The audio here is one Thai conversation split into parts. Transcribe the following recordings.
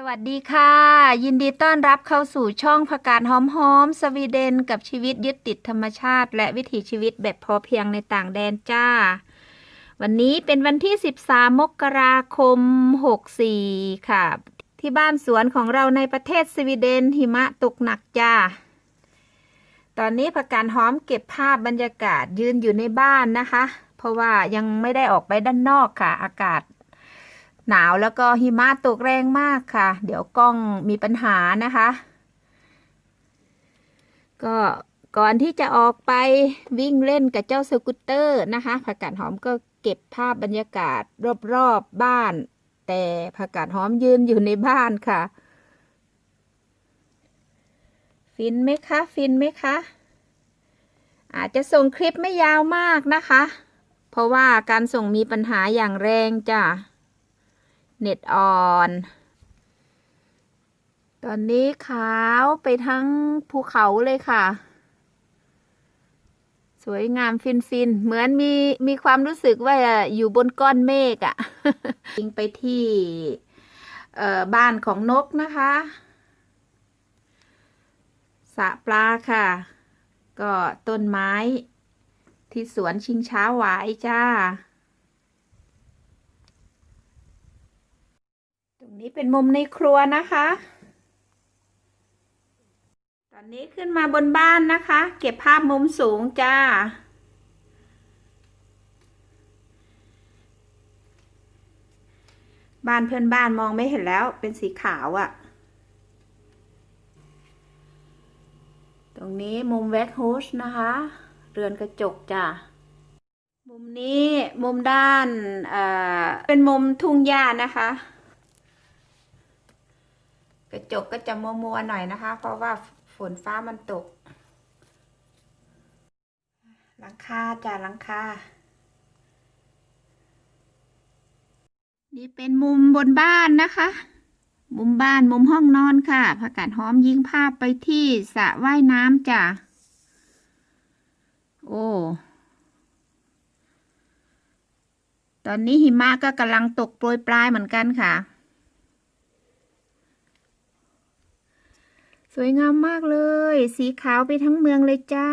สวัสดีค่ะ ยินดีต้อนรับเข้าสู่ช่องผักกาดหอมหอมๆสวีเดนกับชีวิตยึดติดธรรมชาติ และวิถีชีวิตแบบพอเพียงในต่างแดนจ้า วันนี้เป็นวันที่ 13 มกราคม 64 ค่ะ ที่บ้านสวนของเราในประเทศสวีเดนหิมะตกหนักจ้า ตอนนี้ผักกาดหอมเก็บภาพบรรยากาศยืนอยู่ในบ้านนะคะ เพราะว่ายังไม่ได้ออกไปด้านนอกค่ะ อากาศ หนาวแล้วก็หิมะตกแรงมากค่ะ เดี๋ยวกล้องมีปัญหานะคะ ก็ก่อนที่จะออกไปวิ่งเล่นกับเจ้าสกูตเตอร์นะคะผักกาดหอมก็เก็บภาพบรรยากาศรอบๆบ้าน แต่ผักกาดหอมยืนอยู่ในบ้านค่ะ ฟินไหมคะ ฟินไหมคะ อาจจะส่งคลิปไม่ยาวมากนะคะ เพราะว่าการส่งมีปัญหาอย่างแรงจ้ะ เน็ตอ่อน ตอนนี้ขาวไปทั้งภูเขาเลยค่ะ สวยงามฟินฟินเหมือนมีมีความรู้สึกว่าอยู่บนก้อนเมฆอะ่ะยิงไปที่บ้านของนกนะคะสระปลาค่ะ ก็ต้นไม้ที่สวนชิงช้าหวายจ้า ตรง นี้เป็นมุมในครัวนะคะ ตอนนี้ขึ้นมาบนบ้านนะคะ เก็บภาพมุมสูงจ้า บ้านเพื่อนบ้านมองไม่เห็นแล้วเป็นสีขาวอะ่ะ ตรงนี้มุมแวกโฮสนะคะ เรือนกระจกจ้ะมุมนี้มุมด้านเอ่อเป็นมุมทุ่งหญ้านะคะ กระจกก็จะมัวมัวๆหน่อยนะคะ เพราะว่าฝนฟ้ามันตก หลังคาจ้ะหลังคา นี่เป็นมุมบนบ้านนะคะ มุมบ้านมุมห้องนอนค่ะผักกาดหอมยิงภาพไปที่สระว่ายน้ำจ้ะ โอ้ตอนนี้หิมะก็กำลังตกโปรยปลายเหมือนกันค่ะ วยงามมากเลย สีขาวไปทั้งเมืองเลยจ้า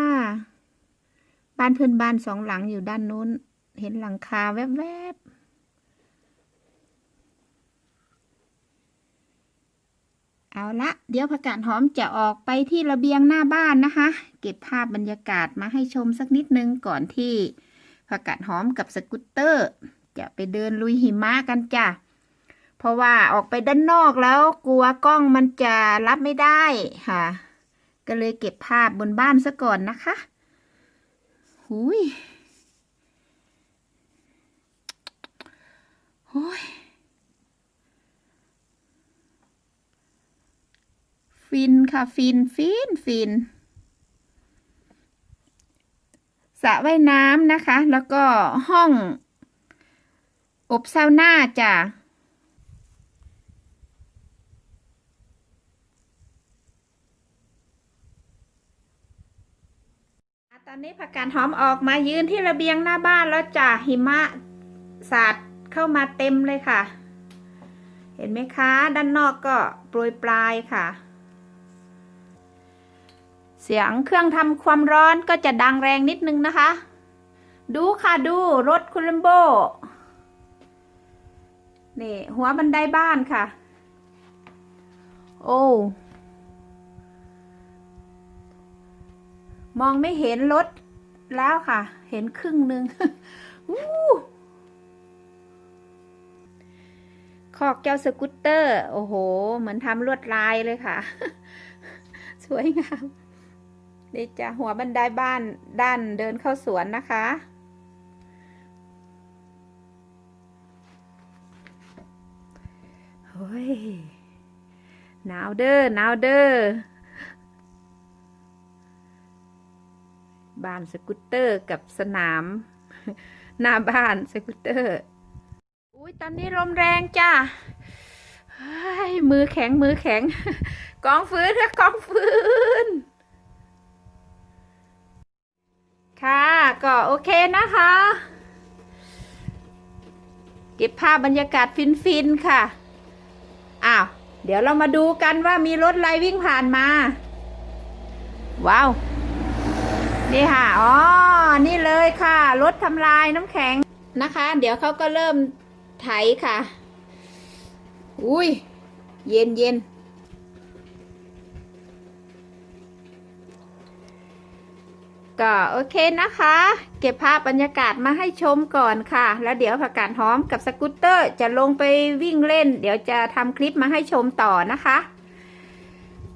บ้านเพื่อนบ้านสองหลังอยู่ด้านนู้น เห็นหลังคาแวบๆ เอาละ เดี๋ยวผักกาดหอมจะออกไปที่ระเบียงหน้าบ้านนะคะ เก็บภาพบรรยากาศมาให้ชมสักนิดนึงก่อนที่ผักกาดหอมกับสกูตเตอร์ จะไปเดินลุยหิมะกันจ้ะ เพราะว่าออกไปด้านนอกแล้วกลัวกล้องมันจะรับไม่ได้ค่ะ ก็เลยเก็บภาพบนบ้านซะก่อนนะคะหุยโอ้ยฟินค่ะฟินฟินฟินสระว่ายน้ำนะคะ แล้วก็ห้อง อบซาวน่าจ้ะ อนนี้ผักกาดหอมออกมายืนที่ระเบียงหน้าบ้านแล้วจ้ะหิมะสาดเข้ามาเต็มเลยค่ะ เห็นไหมคะ ด้านนอกก็โปรยปลายค่ะ เสียงเครื่องทำความร้อนก็จะดังแรงนิดนึงนะคะ ดูค่ะดูรถคุณลัมโบนี่หัวบันไดบ้านค่ะ โอ้ มองไม่เห็นรถแล้วค่ะ เห็นครึ่งหนึ่งอู้คอกเจ้าสกูตเตอร์ โอ้โห เหมือนทำลวดลายเลยค่ะ สวยงามนี่จะหัวบันไดบ้านด้านเดินเข้าสวนนะคะเฮ้ยหนาวเด้อหนาวเด้อ บ้านสกูตเตอร์กับสนาม หน้าบ้านสกูตเตอร์ อุ้ยตอนนี้ลมแรงจ้าเฮ้ยมือแข็งมือแข็ง กองฟืนค่ะกองฟืนค่ะ ก็โอเคนะคะ เก็บภาพบรรยากาศฟินๆค่ะ อ้าว เดี๋ยวเรามาดูกันว่ามีรถอะไรวิ่งผ่านมา ว้าว นี่ค่ะ อ๋อ นี่เลยค่ะรถทำลายน้ำแข็งนะคะ เดี๋ยวเขาก็เริ่มไถค่ะ อุ้ย เย็นเย็นก็โอเคนะคะ เก็บภาพบรรยากาศมาให้ชมก่อนค่ะ แล้วเดี๋ยวผักกาดหอมกับสกูตเตอร์จะลงไปวิ่งเล่น เดี๋ยวจะทำคลิปมาให้ชมต่อนะคะ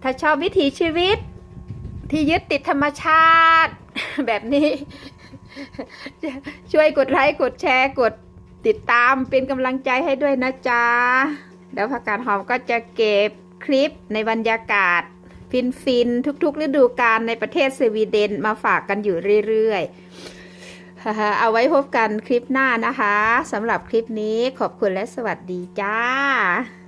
ถ้าชอบวิถีชีวิต ที่ยึดติดธรรมชาติ แบบนี้ ช่วยกดไลค์กดแชร์กดติดตามเป็นกำลังใจให้ด้วยนะจ๊ะเดี๋ยวผักกาดหอมก็จะเก็บคลิปในบรรยากาศ ฟินฟินๆทุกๆ ฤดูกาลในประเทศสวีเดนมาฝากกันอยู่เรื่อยๆ เอาไว้พบกันคลิปหน้านะคะสำหรับคลิปนี้ขอบคุณและสวัสดีจ้า